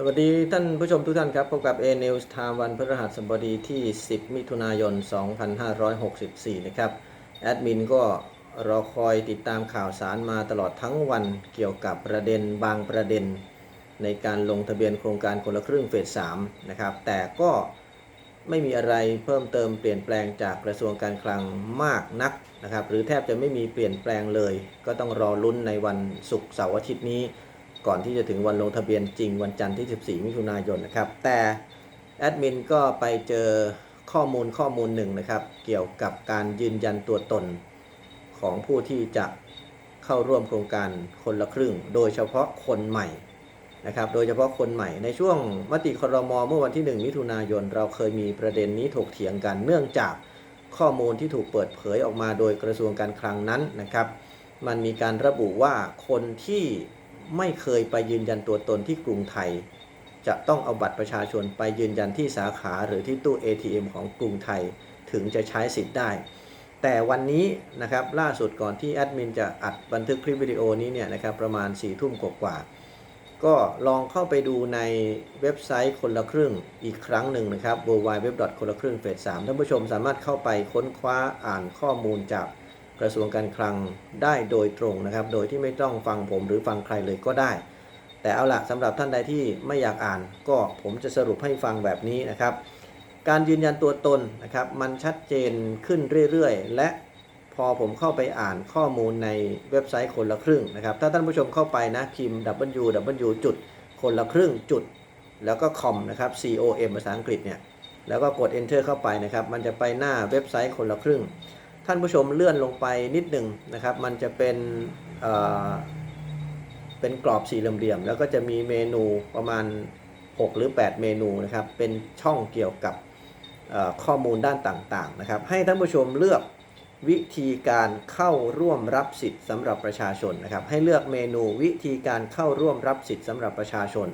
สวัสดีท่านผู้ชมทุกท่านครับ พบกับ A News Time วันพฤหัสบดีที่ 10 มิถุนายน 2564 นะครับ แอดมินก็รอคอยติดตามข่าวสารมาตลอดทั้งวันเกี่ยวกับประเด็นบางประเด็น ในการลงทะเบียนโครงการคนละครึ่งเฟส 3 นะครับ แต่ก็ไม่มีอะไรเพิ่มเติมเปลี่ยนแปลงจากกระทรวงการคลังมากนักนะครับ หรือแทบจะไม่มีเปลี่ยนแปลงเลย ก็ต้องรอลุ้นในวันศุกร์เสาร์อาทิตย์นี้ ก่อนที่จะถึงวันลงทะเบียนจริงวันจันทร์ที่ 14 มิถุนายนนะครับ แต่แอดมินก็ไปเจอข้อมูลข้อมูลหนึ่งนะครับ เกี่ยวกับการยืนยันตัวตนของผู้ที่จะเข้าร่วมโครงการคนละครึ่ง โดยเฉพาะคนใหม่นะครับ โดยเฉพาะคนใหม่ ในช่วงมติครมเมื่อวันที่ 1 มิถุนายน เราเคยมีประเด็นนี้ถกเถียงกันเนื่องจากข้อมูลที่ถูกเปิดเผยออกมาโดยกระทรวงการคลังนั้นนะครับ มันมีการระบุว่าคนที่ ไม่เคยไปยืนยันตัวตนที่กรุงไทย จะต้องเอาบัตรประชาชนไปยืนยันที่สาขาหรือที่ตู้ ATM ของกรุงไทยถึงจะใช้สิทธิ์ได้ แต่วันนี้นะครับล่าสุดก่อนที่แอดมินจะอัดบันทึกคลิปวิดีโอนี้เนี่ยนะครับประมาณ4ี่ทุ่มกว่าก็ลองเข้าไปดูในเว็บไซต์คนละครึ่งอีกครั้งหนึ่งนะครับ w w w คนละครึ่งเฟส3ท่านผู้ชมสามารถเข้าไปค้นคว้าอ่านข้อมูลจาก กระทรวงการคลังได้โดยตรงนะครับ โดยที่ไม่ต้องฟังผมหรือฟังใครเลยก็ได้ แต่เอาละสำหรับท่านใดที่ไม่อยากอ่าน ก็ผมจะสรุปให้ฟังแบบนี้นะครับ การยืนยันตัวตนนะครับ มันชัดเจนขึ้นเรื่อยๆ และพอผมเข้าไปอ่านข้อมูลในเว็บไซต์คนละครึ่งนะครับ ถ้าท่านผู้ชมเข้าไปนะพิมพ์ www จุดคนละครึ่งจุด แล้วก็ com นะครับ com ภาษาอังกฤษเนี่ยแล้วก็กด enter เข้าไปนะครับ มันจะไปหน้าเว็บไซต์คนละครึ่ง ท่านผู้ชมเลื่อนลงไปนิดหนึ่งนะครับ มันจะเป็นเเป็นกรอบสี่เหลี่ยมๆแล้วก็จะมีเมนูประมาณ 6 หรือ 8 เมนูนะครับ เป็นช่องเกี่ยวกับข้อมูลด้านต่างๆนะครับ ให้ท่านผู้ชมเลือกวิธีการเข้าร่วมรับสิทธิ์สำหรับประชาชนนะครับ ให้เลือกเมนูวิธีการเข้าร่วมรับสิทธิ์สำหรับประชาชน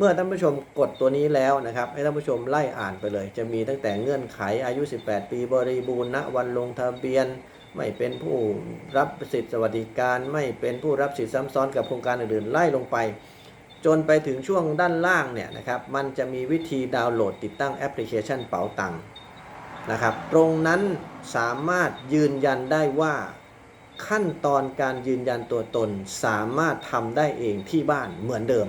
เมื่อท่านผู้ชมกดตัวนี้แล้วนะครับ ให้ท่านผู้ชมไล่อ่านไปเลย จะมีตั้งแต่เงื่อนไขอายุ 18 ปีบริบูรณ์ณวันลงทะเบียน ไม่เป็นผู้รับสิทธิสวัสดิการ ไม่เป็นผู้รับสิทธิซ้ำซ้อนกับโครงการอื่นๆไล่ลงไป จนไปถึงช่วงด้านล่างเนี่ยนะครับมันจะมีวิธีดาวน์โหลดติดตั้งแอปพลิเคชันเป๋าตังค์นะครับ ตรงนั้นสามารถยืนยันได้ว่าขั้นตอนการยืนยันตัวตนสามารถทำได้เองที่บ้านเหมือนเดิม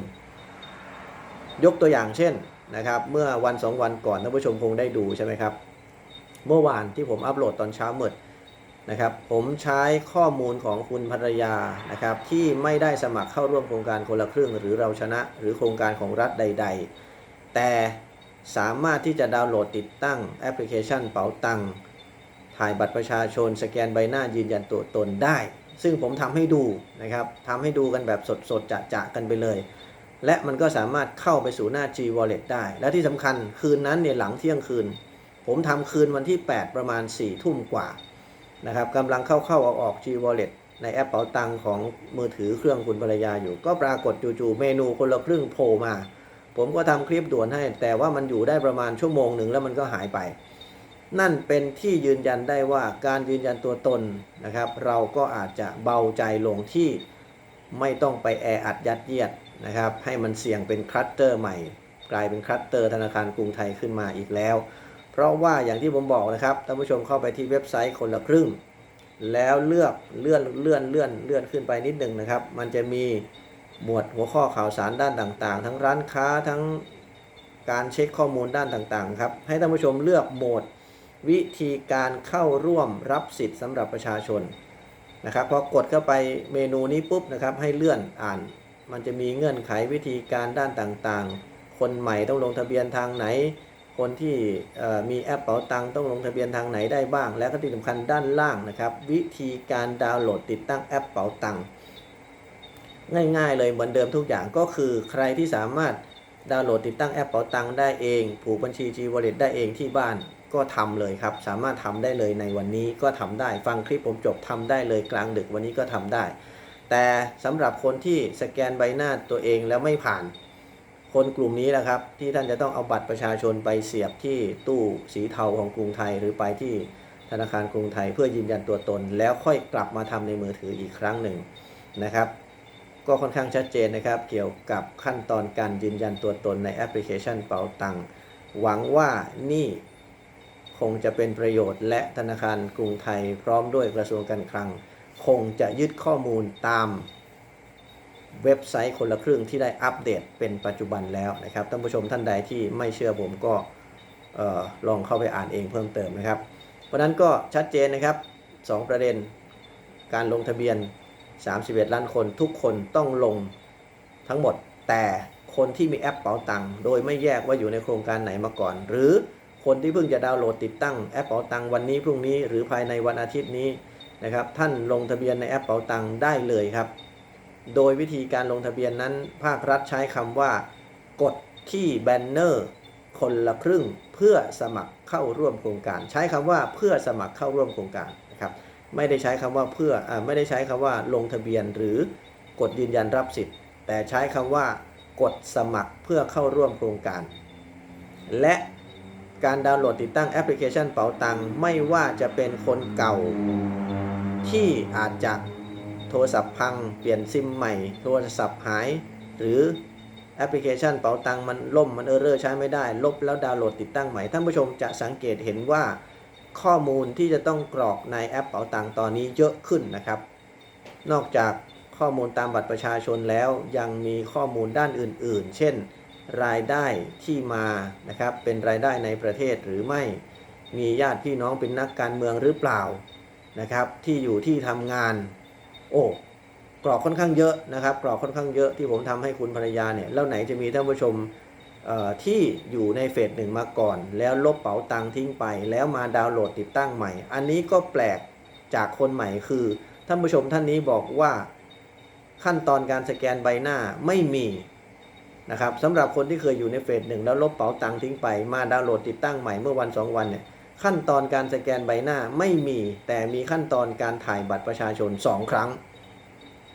ยกตัวอย่างเช่นนะครับเมื่อวันสองวันก่อนท่านผู้ชมคงได้ดูใช่ไหมครับ เมื่อวานที่ผมอัปโหลดตอนเช้ามืดนะครับผมใช้ข้อมูลของคุณภรรยานะครับที่ไม่ได้สมัครเข้าร่วมโครงการคนละครึ่ง หรือเราชนะหรือโครงการของรัฐใด ๆ แต่สามารถที่จะดาวน์โหลดติดตั้งแอปพลิเคชันเป๋าตังถ่ายบัตรประชาชน สแกนใบหน้ายืนยันตัวตนได้ ซึ่งผมทำให้ดูนะครับทำให้ดูกันแบบสดๆจะๆกันไปเลย และมันก็สามารถเข้าไปสู่หน้า G Wallet ได้ และที่สำคัญคืนนั้นเนี่ยหลังเที่ยงคืน ผมทำคืนวันที่ 8 ประมาณ 4 ทุ่มกว่านะครับกำลังเข้าเข้าออกออก G Wallet ในแอปเป๋าตังของมือถือเครื่องคุณภรรยาอยู่ ก็ปรากฏจู่ๆเมนูคนละครึ่งโผล่มา ผมก็ทำคลิปด่วนให้ แต่ว่ามันอยู่ได้ประมาณชั่วโมงหนึ่งแล้วมันก็หายไป นั่นเป็นที่ยืนยันได้ว่าการยืนยันตัวตนนะครับ เราก็อาจจะเบาใจลงที่ ไม่ต้องไปแออัดยัดเยียดนะครับ ให้มันเสี่ยงเป็นคลัสเตอร์ใหม่ กลายเป็นคลัสเตอร์ธนาคารกรุงไทยขึ้นมาอีกแล้ว เพราะว่าอย่างที่ผมบอกนะครับท่านผู้ชมเข้าไปที่เว็บไซต์คนละครึ่ง แล้วเลือกเลื่อนเลื่อนเลื่อนเลื่อนขึ้นไปนิดหนึ่งนะครับ มันจะมีหมวดหัวข้อข่าวสารด้านต่างๆ ทั้งร้านค้าทั้งการเช็คข้อมูลด้านต่างๆครับให้ท่านผู้ชมเลือกโหมดวิธีการเข้าร่วมรับสิทธิ์สำหรับประชาชน นะครับพอกดเข้าไปเมนูนี้ปุ๊บนะครับให้เลื่อนอ่าน มันจะมีเงื่อนไขวิธีการด้านต่างๆ คนใหม่ต้องลงทะเบียนทางไหน คนที่มีแอปเป๋าตังค์ต้องลงทะเบียนทางไหนได้บ้าง และก็ที่สำคัญด้านล่างนะครับ วิธีการดาวน์โหลดติดตั้งแอปเป๋าตังค์ง่ายๆ เลยเหมือนเดิมทุกอย่างก็คือใครที่สามารถดาวน์โหลดติดตั้งแอปเป๋าตังค์ได้เอง ผูกบัญชี G Wallet ได้เองที่บ้าน ก็ทำเลยครับ สามารถทำได้เลยในวันนี้ก็ทำได้ ฟังคลิปผมจบทำได้เลยกลางดึกวันนี้ก็ทำได้ แต่สำหรับคนที่สแกนใบหน้าตัวเองแล้วไม่ผ่าน คนกลุ่มนี้แหละครับ ที่ท่านจะต้องเอาบัตรประชาชนไปเสียบที่ตู้สีเทาของกรุงไทยหรือไปที่ธนาคารกรุงไทยเพื่อยืนยันตัวตน แล้วค่อยกลับมาทำในมือถืออีกครั้งหนึ่งนะครับ ก็ค่อนข้างชัดเจนนะครับ เกี่ยวกับขั้นตอนการยืนยันตัวตนในแอปพลิเคชันเป๋าตังค์หวังว่านี่ คงจะเป็นประโยชน์ และธนาคารกรุงไทยพร้อมด้วยกระทรวงการคลัง คงจะยึดข้อมูลตามเว็บไซต์คนละครึ่งที่ได้อัปเดตเป็นปัจจุบันแล้วนะครับท่านผู้ชมท่านใดที่ไม่เชื่อผมก็ลองเข้าไปอ่านเองเพิ่มเติมนะครับเพราะฉะนั้นก็ชัดเจนนะครับ 2 ประเด็นการลงทะเบียน 31 ล้านคนทุกคนต้องลงทั้งหมด แต่คนที่มีแอปเป๋าตังค์โดยไม่แยกว่าอยู่ในโครงการไหนมาก่อน หรือ คนที่เพิ่งจะดาวน์โหลดติดตั้งแอปเป๋าตังวันนี้พรุ่งนี้หรือภายในวันอาทิตย์นี้นะครับ ท่านลงทะเบียนในแอปเป๋าตังได้เลยครับ โดยวิธีการลงทะเบียนนั้น ภาครัฐใช้คำว่า กดที่แบนเนอร์คนละครึ่งเพื่อสมัครเข้าร่วมโครงการ ใช้คำว่าเพื่อสมัครเข้าร่วมโครงการนะครับไม่ได้ใช้คำว่าเพื่ออไม่ได้ใช้คำว่าลงทะเบียนหรือกดยืนยันรับสิทธิ์ แต่ใช้คำว่ากดสมัครเพื่อเข้าร่วมโครงการ และ การดาวน์โหลดติดตั้งแอปพลิเคชันเป๋าตังค์ไม่ว่าจะเป็นคนเก่า ที่อาจจะโทรศัพท์พัง เปลี่ยนซิมใหม่ โทรศัพท์หาย หรือแอปพลิเคชันเป๋าตังค์มันล่มมันเออร์เรอร์ใช้ไม่ได้ ลบแล้วดาวน์โหลดติดตั้งใหม่ท่านผู้ชมจะสังเกตเห็นว่าข้อมูลที่จะต้องกรอกในแอปเป๋าตังค์ตอนนี้เยอะขึ้นนะครับ นอกจากข้อมูลตามบัตรประชาชนแล้วยังมีข้อมูลด้านอื่น ๆ เช่น รายได้ที่มานะครับเป็นรายได้ในประเทศหรือไม่มีญาติพี่น้องเป็นนักการเมืองหรือเปล่านะครับ ที่อยู่ที่ทำงาน โอ้กรอกค่อนข้างเยอะนะครับ กรอกค่อนข้างเยอะที่ผมทำให้คุณภรรยาเนี่ยแล้วไหนจะมีท่านผู้ชมที่อยู่ในเฟสหนึ่งมาก่อน แล้วลบเป๋าตังทิ้งไป แล้วมาดาวน์โหลดติดตั้งใหม่ อันนี้ก็แปลกจากคนใหม่คือ ท่านผู้ชมท่านนี้บอกว่าขั้นตอนการสแกนใบหน้าไม่มี นะครับสำหรับคนที่เคยอยู่ในเฟสหนึ่งแล้วลบเป๋าตังค์ทิ้งไป มาดาวน์โหลดติดตั้งใหม่เมื่อวันสองวันเนี่ยขั้นตอนการสแกนใบหน้าไม่มีแต่มีขั้นตอนการถ่ายบัตรประชาชนสองครั้ง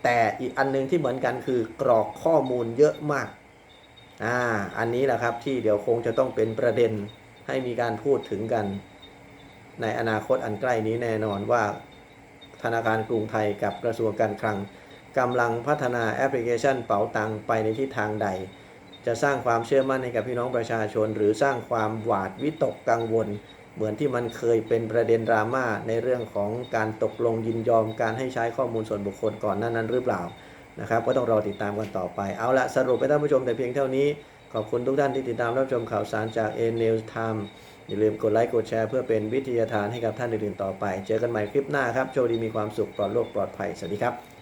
แต่อีกอันหนึงที่เหมือนกันคือกรอกข้อมูลเยอะมากอ่าอันนี้แหละครับที่เดี๋ยวคงจะต้องเป็นประเด็นให้มีการพูดถึงกัน ในอนาคตอันใกล้นี้แน่นอนว่า ธนาคารกรุงไทยกับกระทรวงการคลังกำลังพัฒนาแอปพลิเคชันเป๋าตังไปในทิศทางใด จะสร้างความเชื่อมั่นให้กับพี่น้องประชาชน หรือสร้างความหวาดวิตกกังวล เหมือนที่มันเคยเป็นประเด็นดราม่าในเรื่องของการตกลงยินยอมการให้ใช้ข้อมูลส่วนบุคคลก่อนหน้านั้นหรือเปล่านะครับก็ต้องรอติดตามกันต่อไป เอาละสรุปไปท่านผู้ชมแต่เพียงเท่านี้ ขอบคุณทุกท่านที่ติดตามรับชมข่าวสารจาก A News Time อย่าลืมกดไลค์กดแชร์เพื่อเป็นวิทยาทานให้กับท่านอื่นๆต่อไป เจอกันใหม่คลิปหน้าครับ โชคดีมีความสุขปลอดโรคปลอดภัย สวัสดีครับ